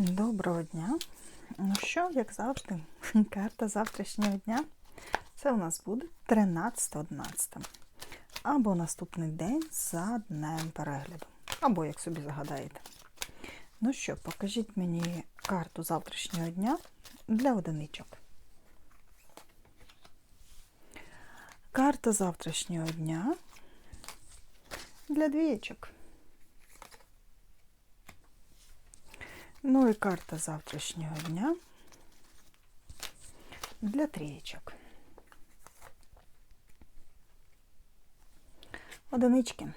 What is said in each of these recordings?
Доброго дня. Ну що, як завжди, карта завтрашнього дня. Це у нас буде 13.11. Або наступний день за днем перегляду. Або як собі загадаєте. Ну що, покажіть мені карту завтрашнього дня для одиничок. Карта завтрашнього дня для двієчок. Ну і карта завтрашнього дня для трієчок. Одинички.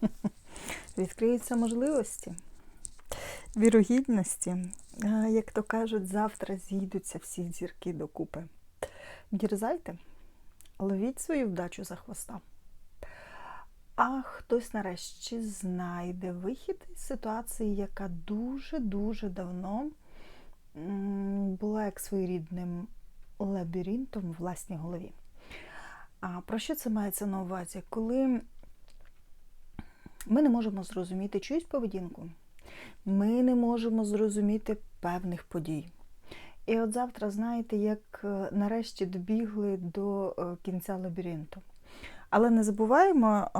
Відкриються можливості, вірогідності. Як то кажуть, завтра зійдуться всі зірки докупи. Дірзайте, ловіть свою вдачу за хвоста. А хтось нарешті знайде вихід із ситуації, яка дуже-дуже давно була як своєрідним лабіринтом в власній голові. А про що це мається на увазі? Коли ми не можемо зрозуміти чиюсь поведінку, ми не можемо зрозуміти певних подій. І от завтра, знаєте, як е, нарешті добігли до е, кінця лабіринту. Але не забуваємо,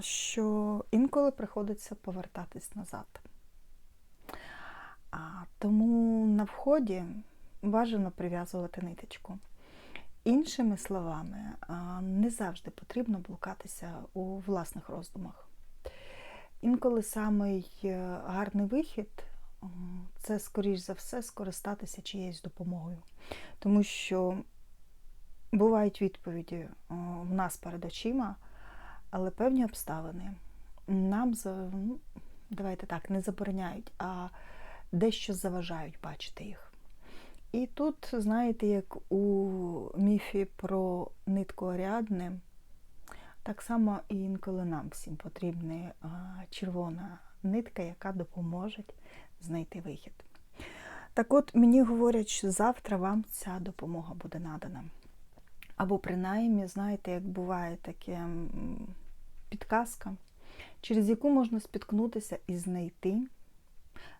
що інколи приходиться повертатись назад. Тому на вході бажано прив'язувати ниточку. Іншими словами, не завжди потрібно блукатися у власних роздумах. Інколи самий е, гарний вихід це, скоріш за все, скористатися чиєюсь допомогою. Тому що бувають відповіді в нас перед очима, але певні обставини нам ну, давайте так, не забороняють, а дещо заважають бачити їх. І тут, знаєте, як у міфі про нитку Аріадни, так само і інколи нам всім потрібна червона нитка, яка допоможе знайти вихід. Так от мені говорять, що завтра вам ця допомога буде надана. Або принаймні, знаєте, як буває таке підказка, через яку можна спіткнутися і знайти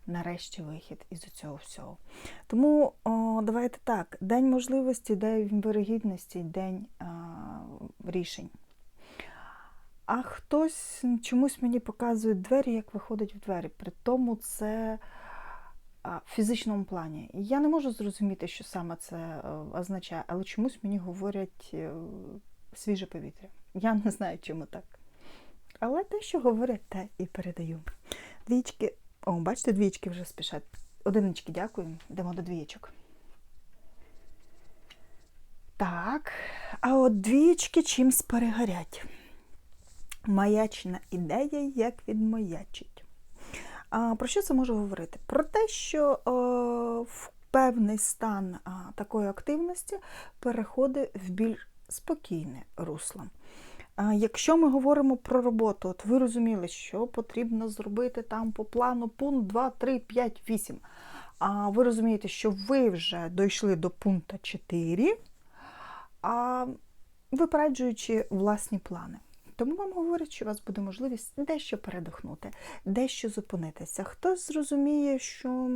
нарешті вихід із цього всього. Тому о, давайте так: день можливості, день вирогідності, день а, рішень. А хтось чомусь мені показує двері, як виходить в двері. При тому це в фізичному плані. Я не можу зрозуміти, що саме це е, означає, але чомусь мені говорять е, свіже повітря. Я не знаю, чому так. Але те, що говорять, те і передаю. Двічки, о, бачите, двічки вже спішать. Одинички, дякую. Йдемо до двічок. Так, а от двічки чимсь перегорять. Маячна ідея, як відмаячить. Про що це може говорити? Про те, що е, в певний стан такої активності переходить в більш спокійне русло. Якщо ми говоримо про роботу, от ви розуміли, що потрібно зробити там по плану пункт 2, 3, 5, 8. А ви розумієте, що ви вже дійшли до пункту 4, а випереджуючи власні плани. Тому вам говорять, що у вас буде можливість дещо передихнути, дещо зупинитися. Хтось зрозуміє, що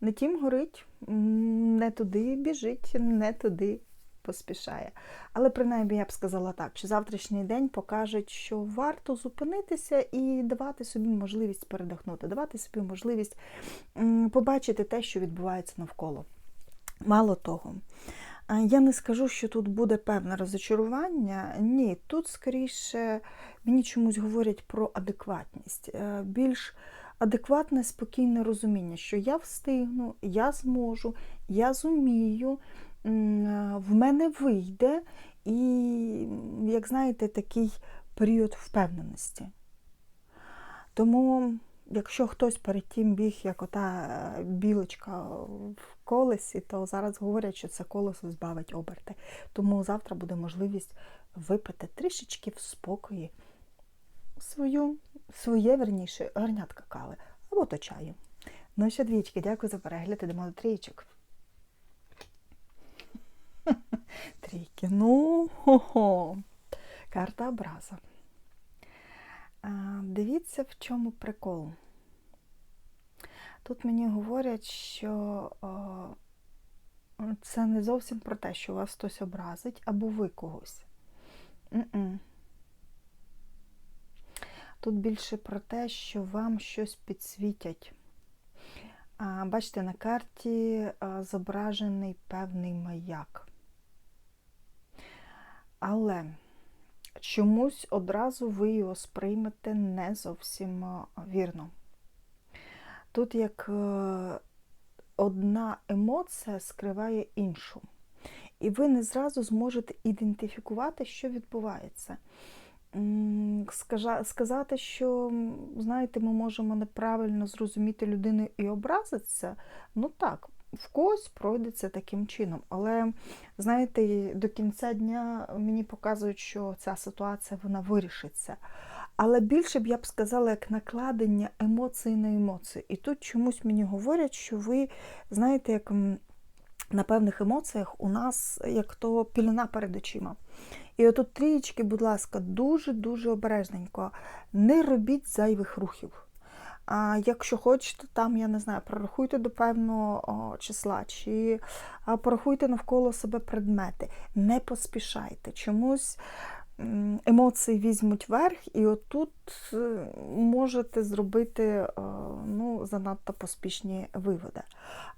не тім горить, не туди біжить, не туди поспішає. Але принаймні я б сказала так, що завтрашній день покаже, що варто зупинитися і давати собі можливість передихнути, давати собі можливість побачити те, що відбувається навколо. Мало того, Я не скажу, що тут буде певне розочарування. Ні, тут скоріше мені чомусь говорять про адекватність. Е, Більш адекватне, спокійне розуміння, що я встигну, я зможу, я зумію, е, в мене вийде, і, як знаєте, такий період впевненості. Тому, якщо хтось перед тим біг, як ота е, білочка в колесі, то зараз говорять, що це колесо збавить оберти. Тому завтра буде можливість випити трішечки в спокої свою, своє верніше гарнятка кави або то чаю. Ну що, двічки, дякую за перегляд, ідемо до трійчок. Трійки. Ну, хо-хо. Карта образа. Дивіться, в чому прикол. Тут мені говорять, що це не зовсім про те, що вас хтось образить або ви когось. Тут більше про те, що вам щось підсвітять. Бачите, на карті зображений певний маяк. Але чомусь одразу ви його сприймете не зовсім вірно. Тут як е, одна емоція скриває іншу. І ви не зразу зможете ідентифікувати, що відбувається. Сказати, що, знаєте, ми можемо неправильно зрозуміти людину і образитися, ну так, в когось пройде це таким чином. Але, знаєте, до кінця дня мені показують, що ця ситуація вона вирішиться. Але більше б я б сказала, як накладення емоцій на емоції. І тут чомусь мені говорять, що ви, знаєте, як на певних емоціях у нас як то пілена перед очима. І отут трієчки, будь ласка, дуже-дуже обережненько. Не робіть зайвих рухів. А якщо хочете, там, я не знаю, прорахуйте до певного числа, чи порахуйте навколо себе предмети. Не поспішайте. Чомусь емоції візьмуть верх, і отут е, можете зробити ну, занадто поспішні виводи.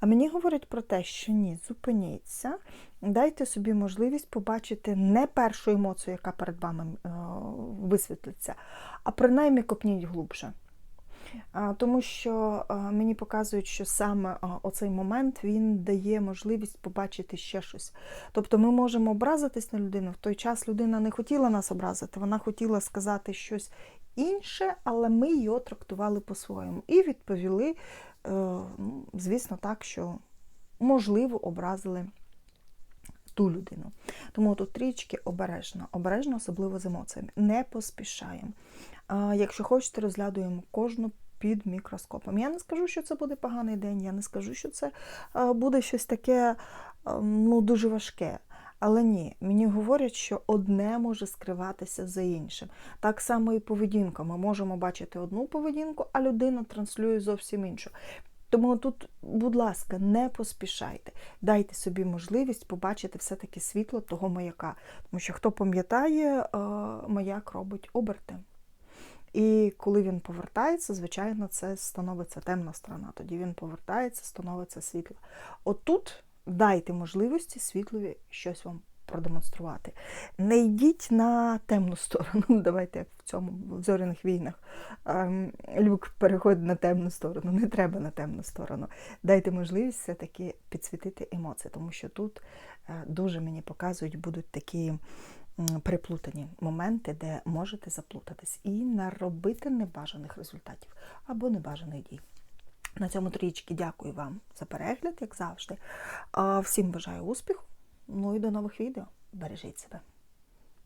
А мені говорять про те, що ні, зупиніться, дайте собі можливість побачити не першу емоцію, яка перед вами висвітлиться, а принаймні копніть глубже. Тому що мені показують, що саме оцей момент він дає можливість побачити ще щось. Тобто ми можемо образитись на людину. В той час людина не хотіла нас образити, вона хотіла сказати щось інше, але ми його трактували по-своєму. І відповіли, е, ну, звісно, так, що можливо образили ту людину. Тому тут трічки обережно, обережно, особливо з емоціями. Не поспішаємо. Якщо хочете, розглядуємо кожну під мікроскопом. Я не скажу, що це буде поганий день, я не скажу, що це буде щось таке ну, дуже важке. Але ні, мені говорять, що одне може скриватися за іншим. Так само і поведінка. Ми можемо бачити одну поведінку, а людина транслює зовсім іншу. Тому тут, будь ласка, не поспішайте. Дайте собі можливість побачити все-таки світло того маяка. Тому що хто пам'ятає, е, маяк робить оберти. І коли він повертається, звичайно, це становиться темна сторона. Тоді він повертається, становиться світло. Отут дайте можливості світлові щось вам продемонструвати. Не йдіть на темну сторону. Давайте як в цьому в зоряних війнах. Ем, Люк переходить на темну сторону. Не треба на темну сторону. Дайте можливість все-таки підсвітити емоції, тому що тут е, дуже мені показують, будуть такі приплутані моменти, де можете заплутатись і наробити небажаних результатів або небажаних дій. На цьому трічки дякую вам за перегляд, як завжди. Всім бажаю успіху. Ну і до нових відео. Бережіть себе.